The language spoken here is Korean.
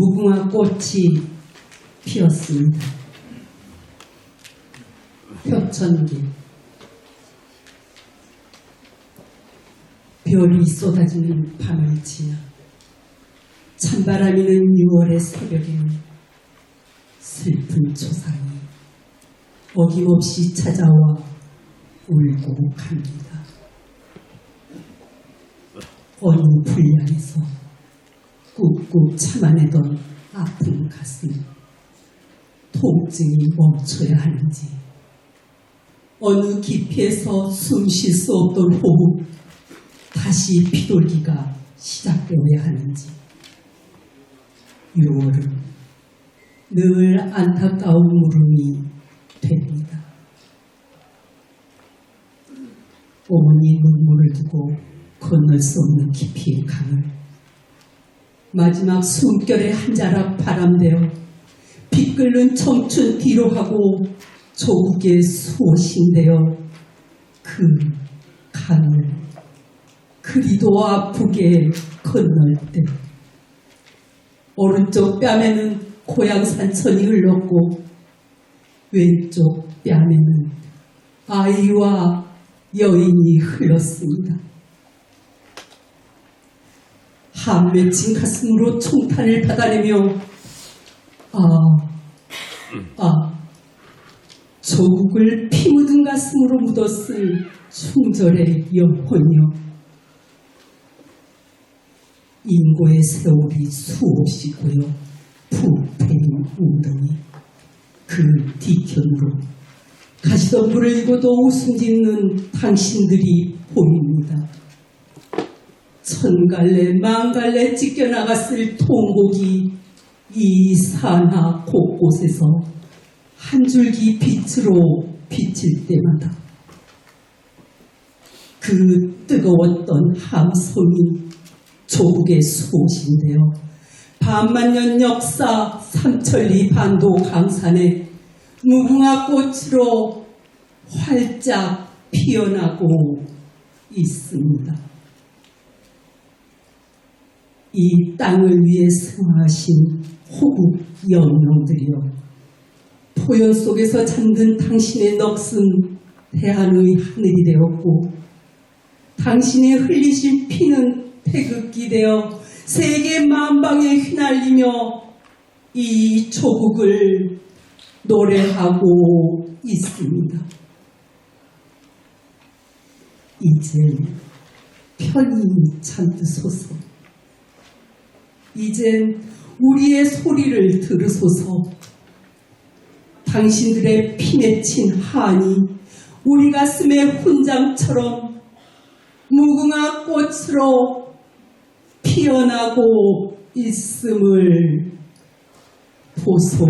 무궁화 꽃이 피었습니다. 표천기 별이 쏟아지는 밤을 지나 찬바람이는 6월의 새벽에 슬픈 초상이 어김없이 찾아와 울고 갑니다. 어느 분량에서 꾹꾹 참아내던 아픈 가슴, 통증이 멈춰야 하는지, 어느 깊이에서 숨 쉴 수 없던 호흡, 다시 피돌기가 시작되어야 하는지, 6월은 늘 안타까운 물음이 됩니다. 어머니 눈물을 두고 건널 수 없는 깊이의 강을 마지막 숨결에 한 자락 바람되어 빗끓는 청춘 뒤로 하고 조국의 수호신되어 그 강을 그리도 아프게 건널 때. 오른쪽 뺨에는 고향 산 천이 흘렀고 왼쪽 뺨에는 아이와 여인이 흘렀습니다. 한 맺힌 가슴으로 총탄을 받아내며 아, 아, 조국을 피 묻은 가슴으로 묻었을 충절의 영혼이여 인고의 세월이 수없이 고여 부패인 웅덩이 그 뒤편으로 가시덤불을 이고도 웃음 짓는 당신들이 보입니다. 천갈래 만갈래 찢겨나갔을 통곡이 이 산하 곳곳에서 한 줄기 빛으로 비칠 때마다 그 뜨거웠던 함성이 조국의 수호신데요. 반만년 역사 삼천리 반도 강산에 무궁화 꽃으로 활짝 피어나고 있습니다. 이 땅을 위해 승하신 호국 영령들이여 포연 속에서 잠든 당신의 넋은 대한의 하늘이 되었고 당신의 흘리신 피는 태극기 되어 세계 만방에 휘날리며 이 조국을 노래하고 있습니다. 이제 편히 참으소서. 이젠 우리의 소리를 들으소서. 당신들의 피 맺힌 한이 우리 가슴의 훈장처럼 무궁화 꽃으로 피어나고 있음을 보소서.